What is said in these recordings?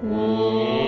ఓం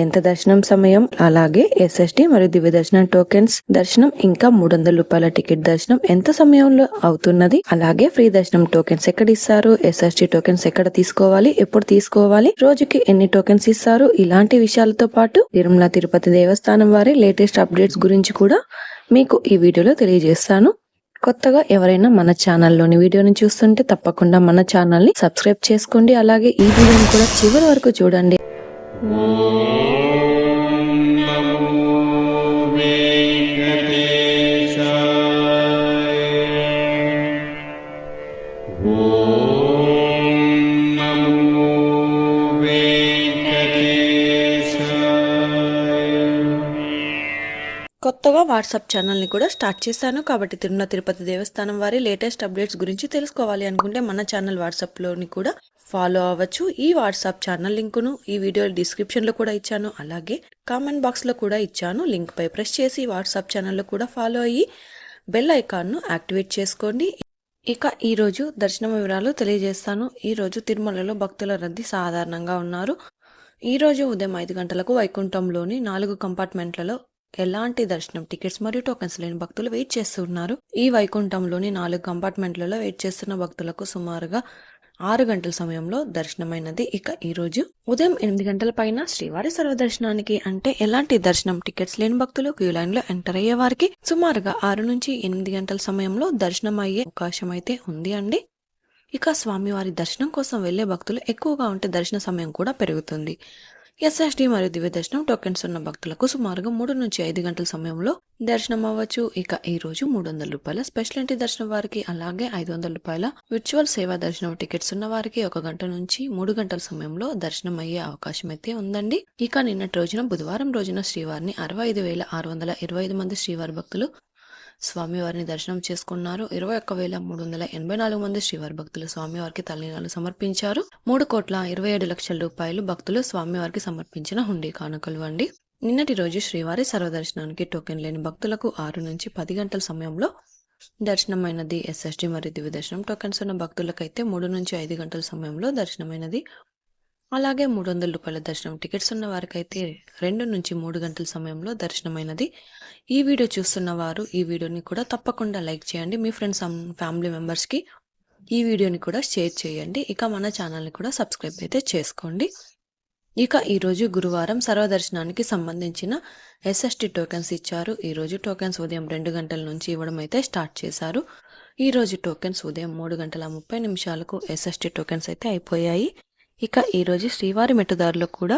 ఎంత దర్శనం సమయం? అలాగే ఎస్ఎస్టి మరియు దివ్య దర్శనం టోకెన్స్ దర్శనం ఇంకా మూడు వందల రూపాయల టికెట్ దర్శనం ఎంత సమయంలో అవుతున్నది? అలాగే ఫ్రీ దర్శనం టోకెన్స్ ఎక్కడ ఇస్తారు? ఎస్ఎస్టి టోకెన్స్ ఎక్కడ తీసుకోవాలి? ఎప్పుడు తీసుకోవాలి? రోజుకి ఎన్ని టోకెన్స్ ఇస్తారు? ఇలాంటి విషయాలతో పాటు తిరుమల తిరుపతి దేవస్థానం వారి లేటెస్ట్ అప్డేట్స్ గురించి కూడా మీకు ఈ వీడియోలో తెలియజేస్తాను. కొత్తగా ఎవరైనా మన ఛానల్లోని వీడియోని చూస్తుంటే తప్పకుండా మన ఛానల్ని సబ్స్క్రైబ్ చేసుకోండి. అలాగే ఈ వీడియోని కూడా చివరి వరకు చూడండి. కొత్తగా వాట్సాప్ ఛానల్ని కూడా స్టార్ట్ చేశాను కాబట్టి తిరుమల తిరుపతి దేవస్థానం వారి లేటెస్ట్ అప్డేట్స్ గురించి తెలుసుకోవాలి అనుకుంటే మన ఛానల్ వాట్సాప్లోని కూడా ఫాలో అవ్వచ్చు. ఈ వాట్సాప్ ఛానల్ లింకును ఈ వీడియో డిస్క్రిప్షన్లో కూడా ఇచ్చాను. అలాగే కామెంట్ బాక్స్లో కూడా ఇచ్చాను. లింక్పై ప్రెస్ చేసి వాట్సాప్ ఛానల్లో కూడా ఫాలో అయ్యి బెల్ ఐకాన్ను యాక్టివేట్ చేసుకోండి. ఇక ఈరోజు దర్శనం వివరాలు తెలియజేస్తాను. ఈ రోజు తిరుమలలో భక్తుల రద్దీ సాధారణంగా ఉన్నారు. ఈ రోజు ఉదయం ఐదు గంటలకు వైకుంఠంలోని నాలుగు కంపార్ట్మెంట్లలో ఎలాంటి దర్శనం టికెట్స్ మరియు టోకెన్స్ లేని భక్తులు వెయిట్ చేస్తున్నారు ఈ వైకుంఠంలోని నాలుగు కంపార్ట్మెంట్లలో వెయిట్ చేస్తున్న భక్తులకు సుమారుగా ఆరు గంటల సమయంలో దర్శనమైనది. ఇక ఈ రోజు ఉదయం ఎనిమిది గంటల పైన శ్రీవారి సర్వదర్శనానికి అంటే ఎలాంటి దర్శనం? టికెట్స్ లేని భక్తులు క్యూ లైన్లో ఎంటర్ అయ్యే వారికి సుమారుగా ఆరు నుంచి ఎనిమిది గంటల సమయంలో దర్శనం అయ్యే అవకాశం అయితే ఉంది అండి. ఇక స్వామివారి దర్శనం కోసం వెళ్ళే భక్తులు ఎక్కువగా ఉంటే దర్శన సమయం కూడా పెరుగుతుంది. ఎస్ఎస్డి మరియు దివ్య దర్శనం టోకెన్స్ ఉన్న భక్తులకు సుమారుగా మూడు నుంచి ఐదు గంటల సమయంలో దర్శనం అవ్వచ్చు. ఇక ఈ రోజు మూడు వందల రూపాయల స్పెషల్ ఎంట్రీ దర్శనం వారికి అలాగే ఐదు వందల రూపాయల విర్చువల్ సేవా దర్శనం టికెట్స్ ఉన్న వారికి ఒక గంట నుంచి మూడు గంటల సమయంలో దర్శనం అయ్యే అవకాశం అయితే ఉందండి. ఇక నిన్నటి రోజున బుధవారం రోజున శ్రీవారిని అరవై ఐదు వేల ఆరు వందల ఇరవై ఐదు మంది శ్రీవారి భక్తులు స్వామివారిని దర్శనం చేసుకున్నారు. ఇరవై ఒక్క వేల మూడు వందల ఎనభై నాలుగు మంది శ్రీవారి భక్తులు స్వామివారికి తల్లినాలు సమర్పించారు. మూడు కోట్ల ఇరవై ఏడు లక్షల రూపాయలు భక్తులు స్వామివారికి సమర్పించిన హుండీ కానుకలు అండి. నిన్నటి రోజు శ్రీవారి సర్వదర్శనానికి టోకెన్ లేని భక్తులకు ఆరు నుంచి పది గంటల సమయంలో దర్శనమైనది. ఎస్ఎస్డి మరియు దివ్య దర్శనం టోకెన్స్ ఉన్న భక్తులకైతే మూడు నుంచి ఐదు గంటల సమయంలో దర్శనమైనది. అలాగే మూడు వందల రూపాయల దర్శనం టికెట్స్ ఉన్న వారికైతే రెండు నుంచి మూడు గంటల సమయంలో దర్శనమైనది. ఈ వీడియో చూస్తున్న వారు ఈ వీడియోని కూడా తప్పకుండా లైక్ చేయండి. మీ ఫ్రెండ్స్ ఫ్యామిలీ మెంబర్స్కి ఈ వీడియోని కూడా షేర్ చేయండి. ఇక మన ఛానల్ని కూడా సబ్స్క్రైబ్ అయితే చేసుకోండి. ఇక ఈరోజు గురువారం సర్వదర్శనానికి సంబంధించిన ఎస్ఎస్టి టోకెన్స్ ఇచ్చారు. ఈరోజు టోకెన్స్ ఉదయం రెండు గంటల నుంచి ఇవ్వడం అయితే స్టార్ట్ చేశారు. ఈరోజు టోకెన్స్ ఉదయం మూడు గంటల ముప్పై నిమిషాలకు ఎస్ఎస్టి టోకెన్స్ అయితే అయిపోయాయి. ఇక ఈరోజు శ్రీవారి మెట్టుదారులు కూడా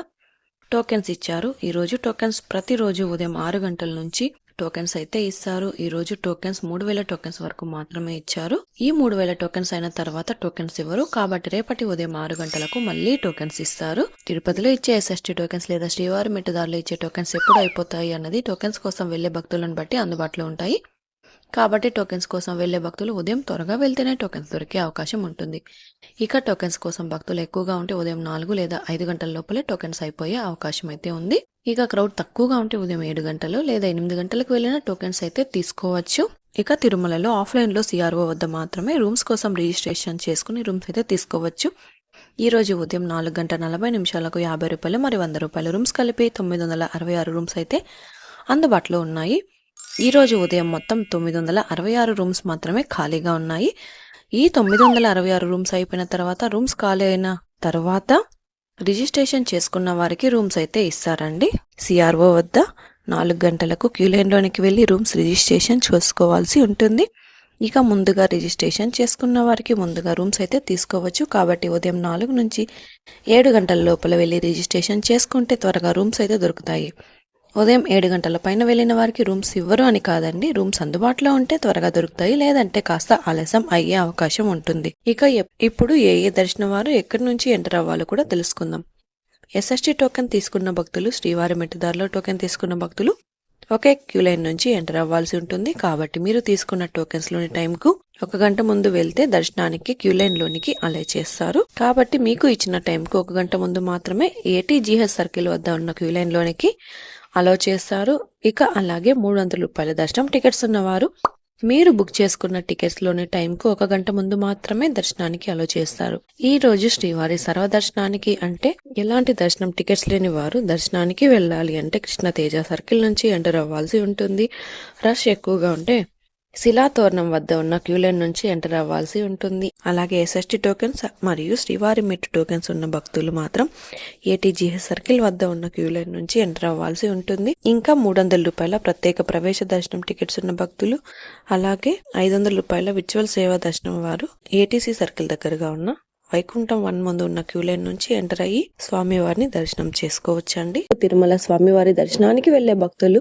టోకెన్స్ ఇచ్చారు. ఈరోజు టోకెన్స్ ప్రతిరోజు ఉదయం ఆరు గంటల నుంచి టోకెన్స్ అయితే ఇస్తారు. ఈ రోజు టోకెన్స్ మూడు వేల టోకెన్స్ వరకు మాత్రమే ఇచ్చారు. ఈ మూడు వేల టోకెన్స్ అయిన తర్వాత టోకెన్స్ ఇవ్వరు. కాబట్టి రేపటి ఉదయం ఆరు గంటలకు మళ్ళీ టోకెన్స్ ఇస్తారు. తిరుపతిలో ఇచ్చే ఎస్ఎస్టీ టోకెన్స్ లేదా శ్రీవారి మెట్టుదారులు ఇచ్చే టోకెన్స్ ఎప్పుడు అయిపోతాయి అన్నది టోకెన్స్ కోసం వెళ్ళే భక్తులను బట్టి అందుబాటులో ఉంటాయి. కాబట్టి టోకెన్స్ కోసం వెళ్ళే భక్తులు ఉదయం త్వరగా వెళ్తేనే టోకెన్స్ దొరికే అవకాశం ఉంటుంది. ఇక టోకెన్స్ కోసం భక్తులు ఎక్కువగా ఉంటే ఉదయం నాలుగు లేదా ఐదు గంటల లోపలే టోకెన్స్ అయిపోయే అవకాశం అయితే ఉంది. ఇక క్రౌడ్ తక్కువగా ఉంటే ఉదయం ఏడు గంటలు లేదా ఎనిమిది గంటలకు వెళ్ళిన టోకెన్స్ అయితే తీసుకోవచ్చు. ఇక తిరుమలలో ఆఫ్లైన్లో సిఆర్ఓ వద్ద మాత్రమే రూమ్స్ కోసం రిజిస్ట్రేషన్ చేసుకుని రూమ్స్ అయితే తీసుకోవచ్చు. ఈ రోజు ఉదయం నాలుగు గంటల నలభై నిమిషాలకు యాభై రూపాయలు మరి వంద రూపాయలు రూమ్స్ కలిపి తొమ్మిది వందల అరవై ఆరు రూమ్స్ అయితే అందుబాటులో ఉన్నాయి. ఈ రోజు ఉదయం మొత్తం తొమ్మిది వందల అరవై ఆరు రూమ్స్ మాత్రమే ఖాళీగా ఉన్నాయి. ఈ తొమ్మిది వందల అరవై ఆరు రూమ్స్ అయిపోయిన తర్వాత రూమ్స్ ఖాళీ అయిన తర్వాత రిజిస్ట్రేషన్ చేసుకున్న వారికి రూమ్స్ అయితే ఇస్తారండి. సిఆర్ఓ వద్ద నాలుగు గంటలకు క్యూలైన్లోనికి వెళ్ళి రూమ్స్ రిజిస్ట్రేషన్ చేసుకోవాల్సి ఉంటుంది. ఇక ముందుగా రిజిస్ట్రేషన్ చేసుకున్న వారికి ముందుగా రూమ్స్ అయితే తీసుకోవచ్చు. కాబట్టి ఉదయం నాలుగు నుంచి ఏడు గంటల లోపల వెళ్ళి రిజిస్ట్రేషన్ చేసుకుంటే త్వరగా రూమ్స్ అయితే దొరుకుతాయి. ఉదయం ఏడు గంటల పైన వెళ్ళిన వారికి రూమ్స్ ఇవ్వరు అని కాదండి. రూమ్స్ అందుబాటులో ఉంటే త్వరగా దొరుకుతాయి లేదంటే కాస్త ఆలస్యం అయ్యే అవకాశం ఉంటుంది. ఇక ఎప్- ఇప్పుడు ఏ ఏ దర్శనం వారు ఎక్కడి నుంచి ఎంటర్ అవ్వాలో కూడా తెలుసుకుందాం. ఎస్ఎస్టీ టోకెన్ తీసుకున్న భక్తులు శ్రీవారి మెట్టుదారిలో టోకెన్ తీసుకున్న భక్తులు ఒకే క్యూ లైన్ నుంచి ఎంటర్ అవ్వాల్సి ఉంటుంది. కాబట్టి మీరు తీసుకున్న టోకెన్స్లోని టైంకు ఒక గంట ముందు వెళ్తే దర్శనానికి క్యూ లైన్ లోనికి అలే చేస్తారు. కాబట్టి మీకు ఇచ్చిన టైంకు ఒక గంట ముందు మాత్రమే ఏటీజీహెచ్ సర్కిల్ వద్ద ఉన్న క్యూ లైన్ లోనికి అలో చేస్తారు. ఇక అలాగే మూడు వందల రూపాయల దర్శనం టికెట్స్ ఉన్నవారు మీరు బుక్ చేసుకున్న టికెట్స్లోని టైంకు ఒక గంట ముందు మాత్రమే దర్శనానికి అలో చేస్తారు. ఈ రోజు శ్రీవారి సర్వదర్శనానికి అంటే ఎలాంటి దర్శనం టికెట్స్ లేని వారు దర్శనానికి వెళ్ళాలి అంటే కృష్ణ తేజ సర్కిల్ నుంచి ఎంటర్ అవ్వాల్సి ఉంటుంది. రష్ ఎక్కువగా ఉంటే శిలాతోరణం వద్ద ఉన్న క్యూ లైన్ నుంచి ఎంటర్ అవ్వాల్సి ఉంటుంది. అలాగే ఎస్ఎస్టీ టోకెన్స్ మరియు శ్రీవారి మెట్టు టోకెన్స్ ఉన్న భక్తులు మాత్రం ఏటీజీహెచ్ సర్కిల్ వద్ద ఉన్న క్యూ లైన్ నుంచి ఎంటర్ అవ్వాల్సి ఉంటుంది. ఇంకా మూడు వందల రూపాయల ప్రత్యేక ప్రవేశ దర్శనం టికెట్స్ ఉన్న భక్తులు అలాగే ఐదు వందల రూపాయల విచువల్ సేవా దర్శనం వారు ఏటీసీ సర్కిల్ దగ్గరగా ఉన్న వైకుంఠం వన్ ముందు ఉన్న క్యూ లైన్ నుంచి ఎంటర్ అయ్యి స్వామివారిని దర్శనం చేసుకోవచ్చండి. తిరుమల స్వామివారి దర్శనానికి వెళ్ళే భక్తులు